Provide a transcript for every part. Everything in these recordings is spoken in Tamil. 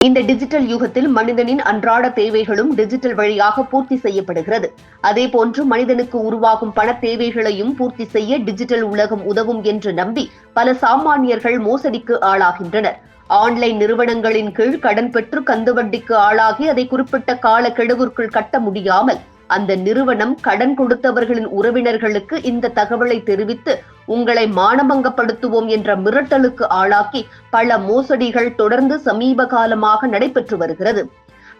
இந்த டிஜிட்டல் யுகத்தில் மனிதனின் அன்றாட தேவைகளும் டிஜிட்டல் வழியாக பூர்த்தி செய்யப்படுகிறது. அதேபோன்று மனிதனுக்கு உருவாகும் பண தேவைகளையும் பூர்த்தி செய்ய டிஜிட்டல் உலகம் உதவும் என்று நம்பி பல சாமானியர்கள் மோசடிக்கு ஆளாகின்றனர். ஆன்லைன் நிறுவனங்களின் கீழ் கடன் பெற்று கந்துவட்டிக்கு ஆளாகி அதை குறிப்பிட்ட கால கெடுவிற்குள் கட்ட முடியாமல் அந்த நிறுவனம் கடன் கொடுத்தவர்களின் உறவினர்களுக்கு இந்த தகவலை தெரிவித்து உங்களை மானபங்கப்படுத்துவோம் என்ற மிரட்டலுக்கு ஆளாக்கி பல மோசடிகள் தொடர்ந்து சமீப காலமாக நடைபெற்று வருகிறது.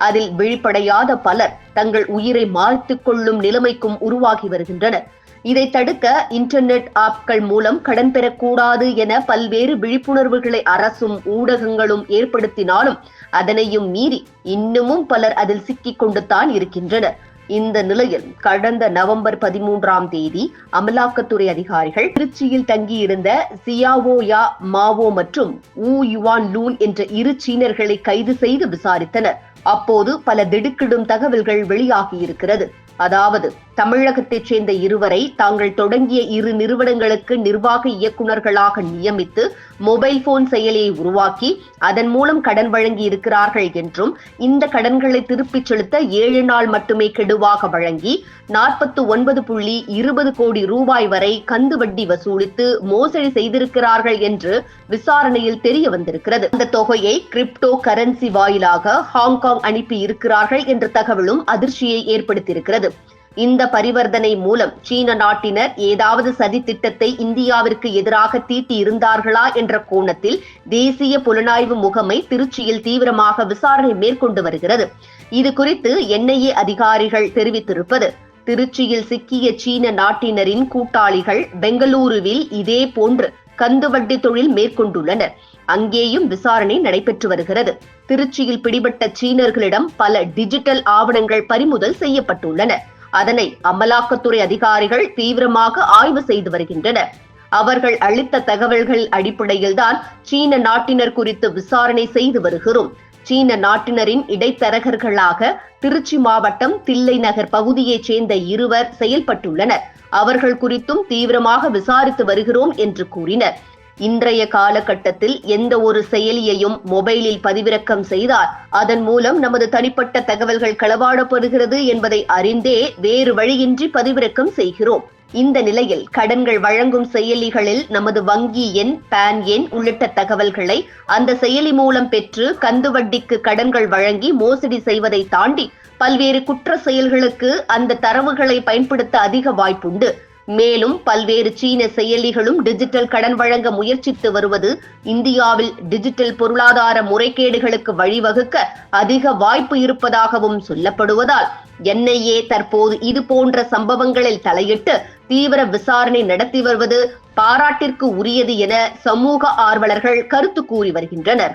அதில் விழிப்படையாத பலர் தங்கள் உயிரை மாய்த்துக் கொள்ளும் நிலைமைக்கும் உருவாகி வருகின்றனர். இதை தடுக்க இன்டர்நெட் ஆப்கள் மூலம் கடன் பெறக்கூடாது என பல்வேறு விழிப்புணர்வுகளை அரசும் ஊடகங்களும் ஏற்படுத்தினாலும் அதனையும் மீறி இன்னமும் பலர் அதில் சிக்கிக் கொண்டுதான் இருக்கின்றனர். இந்த நிலையில் கடந்த நவம்பர் பதிமூன்றாம் தேதி அமலாக்கத்துறை அதிகாரிகள் திருச்சியில் தங்கியிருந்த சியாவோ யா மாவோ மற்றும் ஊ யுவான் லூன் என்ற இரு சீனர்களை கைது செய்து விசாரித்தனர். அப்போது பல திடுக்கிடும் தகவல்கள் வெளியாகியிருக்கிறது. அதாவது தமிழகத்தைச் சேர்ந்த இருவரை தாங்கள் தொடங்கிய இரு நிறுவனங்களுக்கு நிர்வாக இயக்குநர்களாக நியமித்து மொபைல் போன் செயலியை உருவாக்கி அதன் மூலம் கடன் வழங்கி இருக்கிறார்கள் என்றும் இந்த கடன்களை திருப்பிச் செலுத்த ஏழு நாள் மட்டுமே கெடுவாக வழங்கி நாற்பத்து ஒன்பது புள்ளி இருபது கோடி ரூபாய் வரை கந்து வட்டி வசூலித்து மோசடி செய்திருக்கிறார்கள் என்று விசாரணையில் தெரிய வந்திருக்கிறது. அந்த தொகையை கிரிப்டோ கரன்சி வாயிலாக ஹாங்காங் அனுப்பி இருக்கிறார்கள் என்ற தகவலும் அதிர்ச்சியை ஏற்படுத்தியிருக்கிறது. இந்த பரிவர்த்தனை மூலம் சீன நாட்டினர் ஏதாவது சதி திட்டத்தை இந்தியாவிற்கு எதிராக தீட்டி இருந்தார்களா என்ற கோணத்தில் தேசிய புலனாய்வு முகமை திருச்சியில் தீவிரமாக விசாரணை மேற்கொண்டு வருகிறது. இது குறித்து என்ஐஏ அதிகாரிகள் தெரிவித்திருப்பது. திருச்சியில் சிக்கிய சீன நாட்டினரின் கூட்டாளிகள் பெங்களூருவில் இதே போன்று கந்துவட்டி தொழில் மேற்கொண்டுள்ளனர். அங்கேயும் விசாரணை நடைபெற்று வருகிறது. திருச்சியில் பிடிபட்ட சீனர்களிடம் பல டிஜிட்டல் ஆவணங்கள் பறிமுதல் செய்யப்பட்டுள்ளன. அதனை அமலாக்கத்துறை அதிகாரிகள் தீவிரமாக ஆய்வு செய்து வருகின்றனர். அவர்கள் அளித்த தகவல்கள் அடிப்படையில்தான் சீன நாட்டினர் குறித்து விசாரணை செய்து வருகிறோம். சீன நாட்டினரின் இடைத்தரகர்களாக திருச்சி மாவட்டம் தில்லை நகர் பகுதியைச் சேர்ந்த இருவர் செயல்பட்டுள்ளனர். அவர்கள் குறித்தும் தீவிரமாக விசாரித்து வருகிறோம் என்று கூறினர். இன்றைய காலகட்டத்தில் எந்த ஒரு செயலியையும் மொபைலில் பதிவிறக்கம் செய்தால் அதன் மூலம் நமது தனிப்பட்ட தகவல்கள் களவாடப்படுகிறது என்பதை அறிந்தே வேறு வழியின்றி பதிவிறக்கம் செய்கிறோம். இந்த நிலையில் கடன்கள் வழங்கும் செயலிகளில் நமது வங்கி எண் பேன் எண் உள்ளிட்ட தகவல்களை அந்த செயலி மூலம் பெற்று கந்து வட்டிக்கு கடன்கள் வழங்கி மோசடி செய்வதை தாண்டி பல்வேறு குற்ற செயல்களுக்கு அந்த தரவுகளை பயன்படுத்த அதிக வாய்ப்புண்டு. மேலும் பல்வேறு சீன செயலிகளும் டிஜிட்டல் கடன் வழங்க முயற்சித்து வருவது இந்தியாவில் டிஜிட்டல் பொருளாதார முறைகேடுகளுக்கு வழிவகுக்க அதிக வாய்ப்பு இருப்பதாகவும் சொல்லப்படுவதால் என்ஐஏ தற்போது இது போன்ற சம்பவங்களில் தலையிட்டு தீவிர விசாரணை நடத்தி வருவது பாராட்டிற்கு உரியது என சமூக ஆர்வலர்கள் கருத்து கூறி வருகின்றனர்.